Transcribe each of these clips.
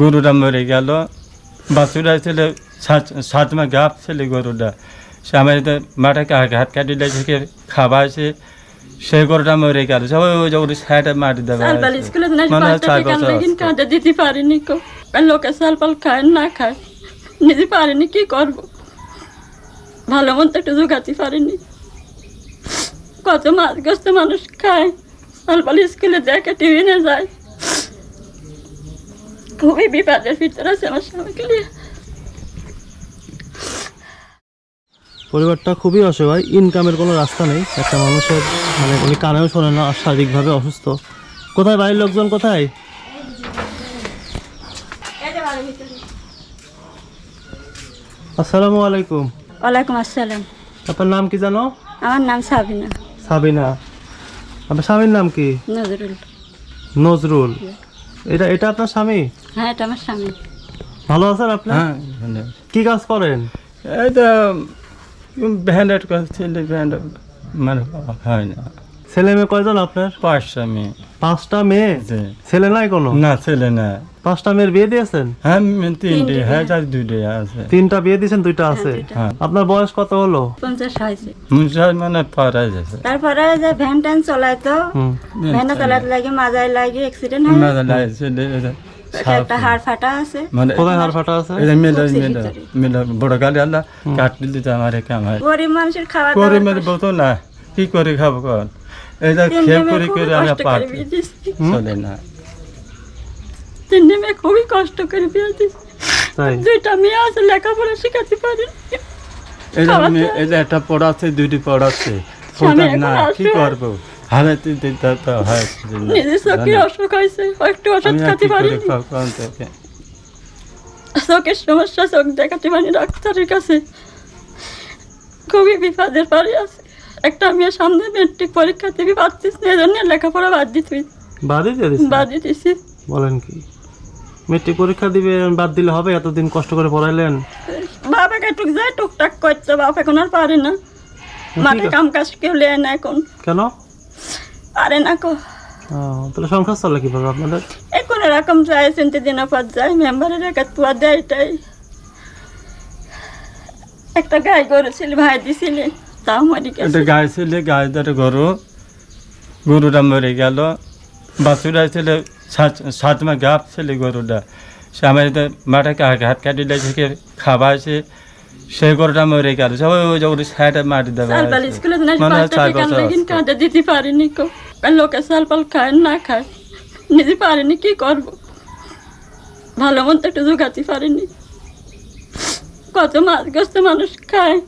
গরুটা মরে গেল বাছুরা ছিল সাত- মা গাপ ছিল গরুটা সে আমার মাটাকে হাত কাটি লেগে খাওয়াছে সে গরুটা মরে গেল সব ওই যে ওর সাইডে মাটি দেবে মানে চার বছর দিতে পারিনি কো লোকে সালপাল খায় না খায় নিতে পারিনি কি করব ভালো মন্দ একটু জোগাতে পারিনি কত মাছগ্রস্ত মানুষ খায় সালপাল স্কুলে দেখে টিফিনে যায় খুবই বিপদের ভিতরে আছে আমার স্বামীকে নিয়ে পরিবারটা খুবই অসহায় ইনকামের কোনো রাস্তা নেই। একটা মানুষের মানে উনি কানেও শোনে না শারীরিকভাবে অসুস্থ। কোথায় বাড়ির লোকজন কোথায়? আসসালামু আলাইকুম। ওয়ালাইকুম আসসালাম। আপনার নাম কি জানো? আমার নাম সাবিনা। সাবিনা। আপনার স্বামীর নাম কি? নজরুল। নজরুল। এটা এটা আপনার স্বামী? হ্যাঁ এটা আমার স্বামী। ভালো আছেন আপনি? হ্যাঁ ধন্যবাদ। কি কাজ করেন? এই তো কাজ ছিল ভ্যান্ডেট মানে হয় না। ছেলে মেয়ে কয়জন আপনার? পাঁচটা মেয়ে। পাঁচটা মেয়ে? জি। ছেলে নাই কোনো? না ছেলে না। পাঁচটা মেয়ের বিয়ে দিয়েছেন? হ্যাঁ তিনটে হ্যাঁ চার দুইটে আছে। তিনটা বিয়ে দিয়েছেন দুইটা আছে। হ্যাঁ। আপনার বয়স কত হলো? পঞ্চাশ হয়েছে। মানে পারা যাচ্ছে তারপরে যে ভ্যান ট্যান চলায় তো ভ্যানে চালাতে লাগে মাজায় লাগে অ্যাক্সিডেন্ট হয়। একটা হাড় ফাটা আছে। মানে কোথায় হাড় ফাটা আছে এটা মেলা মেলা মেলা বড় গাড়ি আল্লাহ কাটলি দিতে আমার কাম হয়। গরিব মানুষের খাওয়া করে দাওয়া বলতো না কি করে খাব কন? এটা খেয়ে করে করে আমরা কষ্ট পারছি চলে না। মেয়ে খুবই কষ্ট করে। তাই? দুইটা মেয়ে আছে লেখাপড়া শেখাতে পারি এটা খাওয়াতে আমি- এটা একটা পড়াচ্ছে দুইটি পড়াচ্ছে না কি। করব? দিতে তো হয় না। নিজের চোখে অসুখ হয়েছে একটু ওষুধ খাতে পারি চোখের সমস্যা চোখ দেখাতে পারি ডাক্তারের কাছে। খুবই বিপদের পারি আছে। একটা মেয়ে সামনে মেট্রিক পরীক্ষা দিবি পারছিস না এজন্য লেখাপড়া বাদ দি দিতে বাদই দিয়ে দিচ্ছেন? বাদ দিতেছি বলেন কি? মেট্রিক পরীক্ষা দিবে বাদ দিলে হবে এতদিন কষ্ট করে পড়াইলেন। বাবাকে টুক যায় টুকটাক করছে বাপ এখন আর পারে না। মাঠে কাম কাজ কেউ লেয় না এখন। কেন? পারে না কো। তাহলে সংসার চলে কীভাবে আপনাদের? এই কোনো রকম যায় চিনতে দিন পর যায় মেম্বারের একা তুয়া দেয় এটাই। একটা গাই করেছিল ভাই দিছিলে। তাও মরি গেছে। একটা গায়ে ছিল গায়ে ধরে গরু। গরুটা মরে গেল। বাছুরা ছিল সাত- সাত মা গাপ ছিল গরুটা। সে আমার মাটাকে হাত কাটি লেগে খাওয়াছে সে গরুটা মরে গেল। সব ওই যে ওর সাইডে মাটি দেবে মানে চার বছর কাঁদে দিতে পারিনি কো। লোকে সালপাল খায় না খায়। নিতে পারিনি কি করব? ভালো মন্দ একটু জোগাতে পারিনি। কত মাছ মাছগ্রস্ত মানুষ খায়।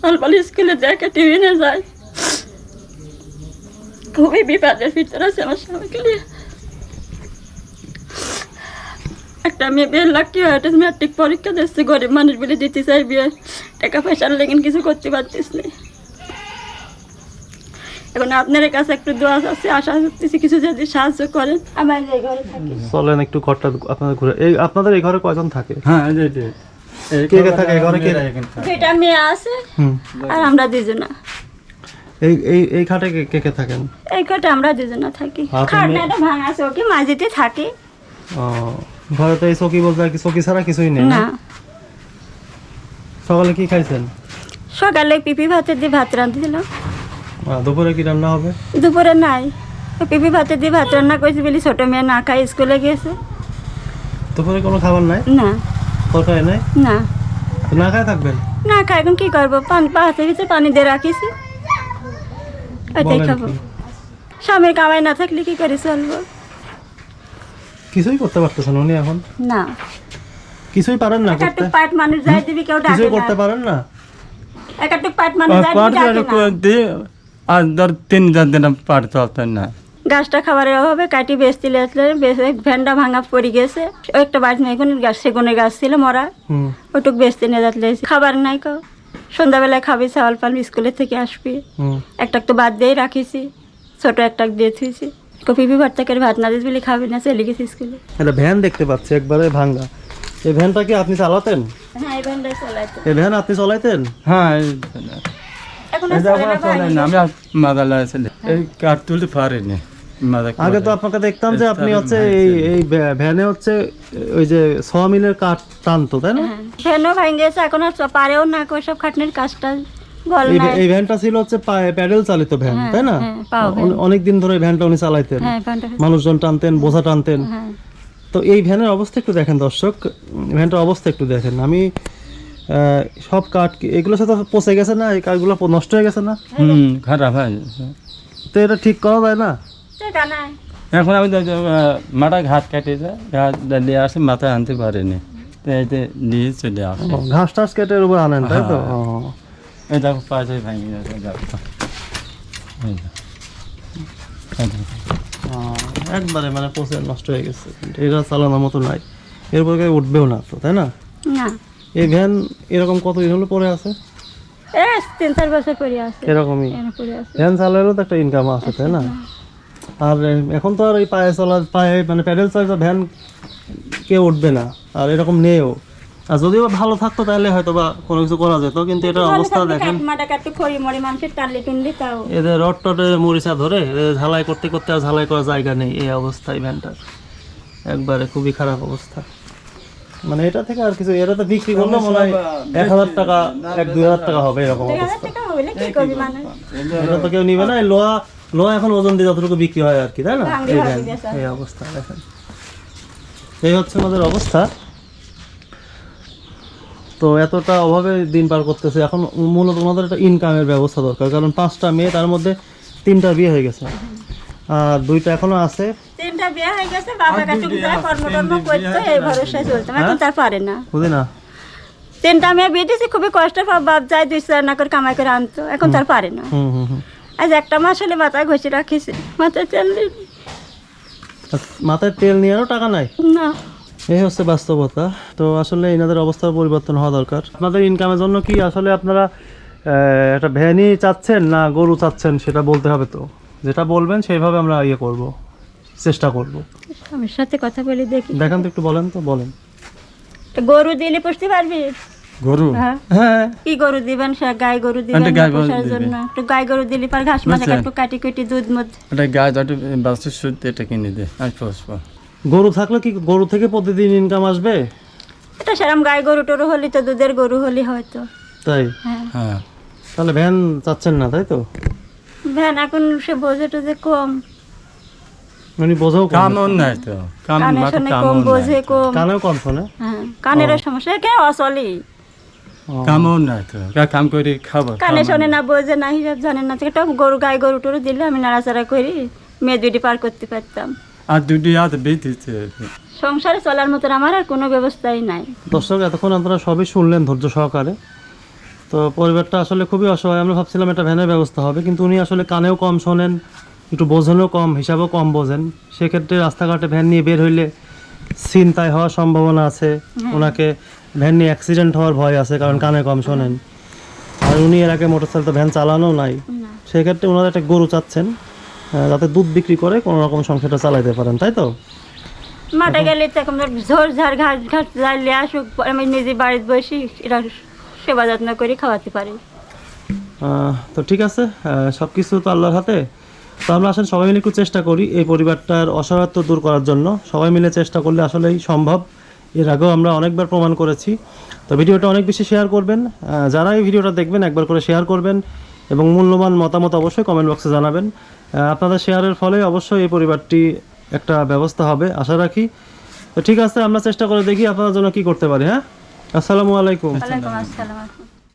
সালপাল স্কুলে দেখে টিফিনে যায়। খুবই বিপদের ভিতরে আছে আমার স্বামীকে নিয়ে। একটা মেয়ে বের লাখ কি হয় ম্যাট্রিক পরীক্ষা দিচ্ছে গরিব মানুষ বলে দিতে চাই বিয়ে টাকা পয়সার লেগিন কিছু করতে পারতিস না। এখন আপনার কাছে একটু দোয়া আছে আশা করতেছি কিছু যদি সাহায্য করেন। আমার এই ঘরে থাকি। চলেন একটু ঘরটা আপনাদের ঘুরে এই আপনাদের এই ঘরে কয়জন থাকে? হ্যাঁ কে কে থাকে? ঘরে কে- মেয়ে আছে আর আমরা দুজনা। এই এই এই খাটে কে কে থাকেন? এই ঘরটা আমরা দুজনা থাকি। খাটনাটা ভাঙা চৌকি মাঝিতে থাকি। ও ঘরে তো এই চকি বলতে কি চকি ছাড়া কিছুই নেই না? সকালে কি খাইছেন? সকালে পিপি ভাতের দিয়ে ভাত আহ, দুপুরে কি রান্না হবে? দুপুরে নাই। পিপি ভাতের দিয়ে ভাত রান্না করেছি বলি ছোট মেয়ে না খাই স্কুলে গেছে দুপুরে কোনো খাবার নাই? না। তরকারি নাই? না। না খায় থাকবেন? না খাই এখন কি করব? পানি পাহাড়ের ভিতরে পানি দিয়ে রাখিছি। ওইটাই খাব। স্বামীর কামাই না থাকলে কি করে চলবো? কিছুই করতে পারতেছেন উনি এখন? না। কিছুই পারেন না করতে? পাট মানুষ যাই দিবি কেউ ডাকে কিছুই করতে পারেন না? একটা পাট মানুষ যাই দিবি ডাকে না। আর ধর তিন চার দিন পাট চলতে না। গাছটা খাবারের অভাবে কাটি বেচতে বেচে ভ্যানটা ভাঙা পড়ে গেছে। একটা বাড়ি মেগুন গাছ সেগুনের গাছ ছিল মরা। হুম। ওটুক বেচতে নিয়ে যাতলে খাবার নাই কো। সন্ধ্যাবেলায় খাবি চাওয়াল পাল স্কুলের থেকে আসবি। হুম। একটা তো বাদ দিয়েই রাখিছি ছোট একটা দিয়ে থুইছি। কপি ভর্তা করে ভাত না দিস বলে খাবি না চলে গেছি স্কুলে। একটা ভ্যান দেখতে পাচ্ছি একবারে ভাঙ্গা। এই ভ্যানটা কি আপনি চালাতেন? হ্যাঁ এই ভ্যানটাই চলাইতো এই ভ্যান আপনি চালাইতেন? হ্যাঁ এখন চলে না আমি মাদা লাগছিল এই কাঠ তুলতে পারিনি। আগে তো আপনাকে দেখতাম যে আপনি হচ্ছে এই এই ভ্যানে হচ্ছে ওই যে সোয়া মিলের কাঠ টানতো তাই না? হ্যাঁ ফ্যানও ভেঙে গেছে এখন আর পারেও না ওই সব খাটনির কাজটা গল এই এই ভ্যানটা ছিল হচ্ছে প্যাডেল চালিত ভ্যান হ্যাঁ, তাই না? হ্যাঁ। অনেক দিন ধরে ভ্যানটা উনি চালাইতেন। হ্যাঁ মানুষজন টানতেন বোঝা টানতেন। হ্যাঁ। তো এই ভ্যানের অবস্থা একটু দেখেন দর্শক ভ্যানটার অবস্থা একটু দেখেন। আমি আহ, সব কাঠ কি- এগুলো সাথে পচে গেছে না এই কাঠগুলো নষ্ট হয়ে গেছে না? হুম খারাপ হয়ে। গেছে। তো এটা ঠিক করা যায় না? এখন আমি মাটা ঘাট কাটিয়েছে ঘাট দিয়ে আসে মাথায় আনতে পারিনি। নিয়ে চলে আসে। ঘাস টাস কেটে উপর আনেন তাই তো? হ্যাঁ। এই দেখো পাশে ভেঙে একবারে মানে পচে নষ্ট হয়ে গেছে। এটা চালানোর মতো নাই। এরপর উঠবেও না তো তাই না? এই ভ্যান এরকম কত দিন হলো পরে আছে? তিন চার বছর পরে আছে। এরকমই। ভ্যান চালালেও তো একটা ইনকাম আছে তাই না। আর এখন তো আর ওই পায়ে চলা পায়ে মানে প্যাডেল চালিত ভ্যান কেউ উঠবে না। আর এরকম নেও আর যদিও ভালো থাকতো তাহলে হয়তো বা কোনো কিছু করা যেত কিন্তু এটার অবস্থা দেখেন। এদের রড টডে মরিচা ধরে ঝালাই করতে করতে আর ঝালাই করার জায়গা নেই এই অবস্থায় ভ্যানটার। একবারে খুবই খারাপ অবস্থা। মানে এটা থেকে আর কিছু এটা তো বিক্রি করলে মনে হয় এক হাজার টাকা এক দুই হাজার টাকা হবে এরকম অবস্থা। এটা তো কেউ নিবে না লোহা এখন ওজন দিয়ে যতটুকু বিক্রি হয় আর কি তাই না? এই বেচা। এই অবস্থা দেখেন। এই হচ্ছে আমাদের অবস্থা। তো এতটা অভাবে দিন পার করতেছে। এখন মূলত ওনাদের একটা ইনকামের ব্যবস্থা দরকার কারণ পাঁচটা মেয়ে তার মধ্যে তিনটা বিয়ে হয়ে গেছে। আর দুইটা এখনও আছে। তিনটা বিয়ে হয়ে গেছে বাবা কাটুক যায় কর্মটর্ম করতো এই ভরসায় চলতাম এখন তার পারে না। বুঝি না? তিনটা মেয়ে বিয়ে দিয়েছি খুবই কষ্ট পাব বাপ যায় দুই চার না করে কামাই করে আনতো এখন তার পারে না। হুম হুম হুম। আজ একটা মাস হলে মাথায় ঘষে রাখিছে। মাথায় তেল মাথায় তেল নিয়ে টাকা নাই? না। এই হচ্ছে বাস্তবতা। তো আসলে এনাদের অবস্থার পরিবর্তন হওয়া দরকার। আপনাদের ইনকামের জন্য কি আসলে আপনারা একটা ভ্যানই চাচ্ছেন না গরু চাচ্ছেন সেটা বলতে হবে তো? যেটা বলবেন সেইভাবে আমরা ইয়ে করব চেষ্টা করব। আমার সাথে কথা বলে দেখি। দেখান তো একটু বলেন তো বলেন। গরু দিলে পুষতে পারবি? গরু? হ্যাঁ। হ্যাঁ। কি গরু দিবেন? সে গাই গরু দিবেন একটা গরু পোষার জন্য? একটু গাই গরু দিলে পর ঘাস বুঝছেন? একটু কাটি কুটি দুধ মুধ। এটা একটু সুদ এটা কিনে দে আমি পুষবো। গরু থাকলে কি গরু থেকে প্রতিদিন ইনকাম আসবে? এটা সেরকম গাই গরু টরু হলি তো দুধের গরু হলি হয়তো। তাই? হ্যাঁ। হ্যাঁ। তাহলে ভ্যান চাচ্ছেন না তাই তো? ভ্যান এখন সে বোঝে টোঝে কম। উনি বোঝাও কম। কামন নাই তো। কামন বোঝে কম। কানেও কম শোনে? হ্যাঁ। কানের সমস্যা কে অচলি ও, কামন নাই তো। কা- কাম করে খাব কানে শোনে না বোঝে না হিসাব জানে না। একটা গরু গাই গরু টরু দিলে আমি নাড়াচাড়া করি মেয়ে দুটি পার করতে পারতাম আর দুটি হাত বেঁধেছে সংসারে চলার মতন আমার আর কোনো ব্যবস্থাই নাই। দর্শক এতক্ষণ আপনারা সবই শুনলেন ধৈর্য সহকারে তো পরিবারটা আসলে খুবই অসহায়। আমরা ভাবছিলাম একটা ভ্যানের ব্যবস্থা হবে কিন্তু উনি আসলে কানেও কম শোনেন একটু বোঝেনও কম হিসাবেও কম বোঝেন সেক্ষেত্রে রাস্তাঘাটে ভ্যান নিয়ে বের হইলে ছিনতাই হওয়ার সম্ভাবনা আছে। ওনাকে ভ্যান নিয়ে অ্যাক্সিডেন্ট হওয়ার ভয় আছে কারণ কানে কম শোনেন। আর উনি এর আগে মোটর মোটরসাইকেল ভ্যান চালানো নাই। সেক্ষেত্রে ওনারা একটা গরু চাচ্ছেন যাতে দুধ বিক্রি করে কোনো রকম সংসারটা চালাইতে পারেন তাই তো? মাঠে গেলে তো এখন ধর ঝোর ঝাড় ঘাস ঘাস যাইলে আসুক আমি নিজে বাড়িতে বসি এরা সেবা যত্ন করে খাওয়াতে পারি। তো ঠিক আছে সব কিছু তো আল্লাহর হাতে। তো আমরা আসলে সবাই মিলে একটু চেষ্টা করি এই পরিবারটার অসহায়ত্ব দূর করার জন্য। সবাই মিলে চেষ্টা করলে আসলেই সম্ভব। এর আগেও আমরা অনেকবার প্রমাণ করেছি। তো ভিডিওটা অনেক বেশি শেয়ার করবেন। যারা এই ভিডিওটা দেখবেন, একবার করে শেয়ার করবেন এবং মূল্যবান মতামত অবশ্যই কমেন্ট বক্সে জানাবেন। আপনাদের শেয়ারের ফলে অবশ্যই এই পরিবারটি একটা ব্যবস্থা হবে, আশা রাখি। তো ঠিক আছে, আমরা চেষ্টা করে দেখি আপনাদের জন্য কি করতে পারি হ্যাঁ? আসসালামু আলাইকুম।